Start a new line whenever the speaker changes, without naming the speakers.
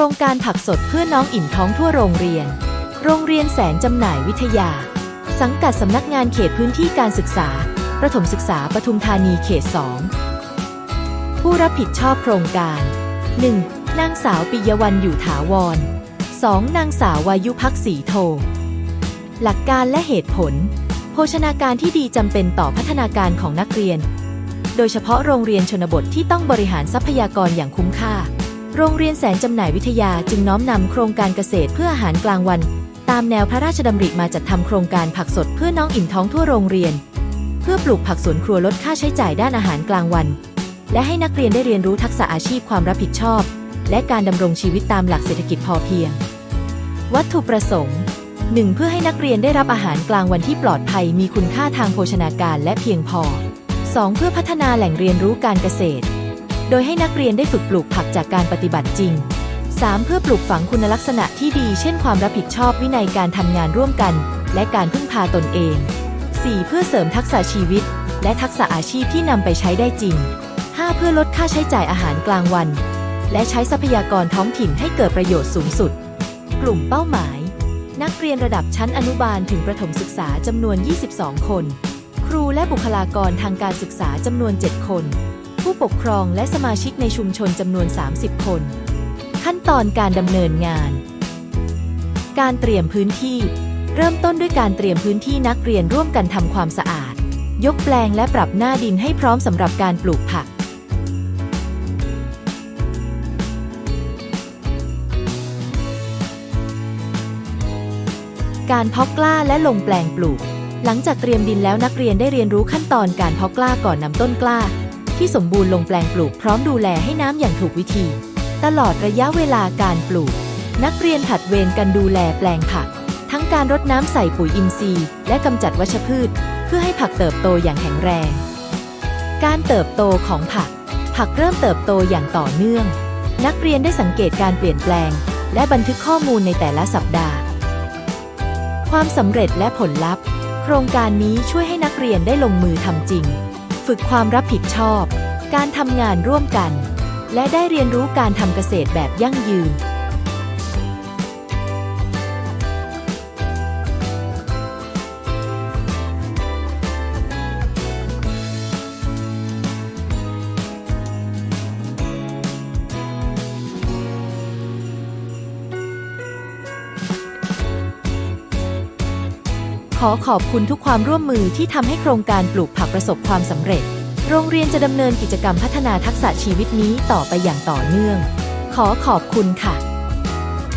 ครงการผักสดเพื่อน้องอิ่มท้องทั่วโรงเรียน โรงเรียนแสนจำหน่ายวิทยา สังกัดสำนักงานเขตพื้นที่การศึกษา ประถมศึกษาปทุมธานีเขต 2 ผู้รับผิดชอบโครงการ 1. นางสาวปิยวันอยู่ถาวร 2. นางสาววายุพักศรีโท หลักการและเหตุผล โภชนาการที่ดีจำเป็นต่อพัฒนาการของนักเรียน โดยเฉพาะโรงเรียนชนบทที่ต้องบริหารทรัพยากรอย่างคุ้มค่า โรงเรียนแสนจำหน่ายวิทยาจึงน้อมนำโครงการเกษตรเพื่ออาหารกลางวัน ตามแนวพระราชดำริมาจัดทำโครงการผักสดเพื่อน้องอิ่มท้องทั่วโรงเรียน เพื่อปลูกผักสวนครัวลดค่าใช้จ่ายด้านอาหารกลางวัน และให้นักเรียนได้เรียนรู้ทักษะอาชีพความรับผิดชอบ และการดำรงชีวิตตามหลักเศรษฐกิจพอเพียง วัตถุประสงค์ 1. เพื่อให้นักเรียนได้รับอาหารกลางวันที่ปลอดภัยมีคุณค่าทางโภชนาการและเพียงพอ 2. เพื่อพัฒนาแหล่งเรียนรู้การเกษตร โดยให้นักเรียนได้ฝึกปลูกผักจากการปฏิบัติจริง 3. เพื่อปลูกฝังคุณลักษณะที่ดี เช่นความรับผิดชอบวินัยการทำงานร่วมกัน และการพึ่งพาตนเอง 4. เพื่อเสริมทักษะชีวิต และทักษะอาชีพที่นำไปใช้ได้จริง 5. เพื่อลดค่าใช้จ่ายอาหารกลางวัน และใช้ทรัพยากรท้องถิ่นให้เกิดประโยชน์สูงสุด กลุ่มเป้าหมาย นักเรียนระดับชั้นอนุบาลถึงประถมศึกษาจำนวน 22 คน ครูและบุคลากรทางการศึกษาจำนวน 7 คน ปกครองและสมาชิกในชุมชนจำนวน 30 คน ขั้นตอนการดำเนินงาน การเตรียมพื้นที่ เริ่มต้นด้วยการเตรียมพื้นที่นักเรียนร่วมกันทำความสะอาด ยกแปลงและปรับหน้าดินให้พร้อมสำหรับการปลูกผักการเพาะกล้าและลงแปลงปลูก หลังจากเตรียมดินแล้วนักเรียนได้เรียนรู้ขั้นตอนการเพาะกล้าก่อนนำต้นกล้า ที่สมบูรณ์ลงแปลงปลูกพร้อมดูแลให้น้ำอย่างถูกวิธี ตลอดระยะเวลาการปลูก นักเรียนผัดเวรกันดูแลแปลงผัก ทั้งการรดน้ำใส่ปุ๋ยอินทรีย์ และกำจัดวัชพืช เพื่อให้ผักเติบโตอย่างแข็งแรง การเติบโตของผัก ผักเริ่มเติบโตอย่างต่อเนื่อง นักเรียนได้สังเกตการเปลี่ยนแปลง และบันทึกข้อมูลในแต่ละสัปดาห์ ความสำเร็จและผลลัพธ์ โครงการนี้ช่วยให้นักเรียนได้ลงมือทำจริง ฝึกความรับผิดชอบ การทำงานร่วมกัน และได้เรียนรู้การทำเกษตรแบบยั่งยืน ขอขอบคุณทุกความร่วมมือที่ทำให้โครงการปลูกผักประสบความสำเร็จ โรงเรียนจะดำเนินกิจกรรมพัฒนาทักษะชีวิตนี้ต่อไปอย่างต่อเนื่อง ขอขอบคุณค่ะ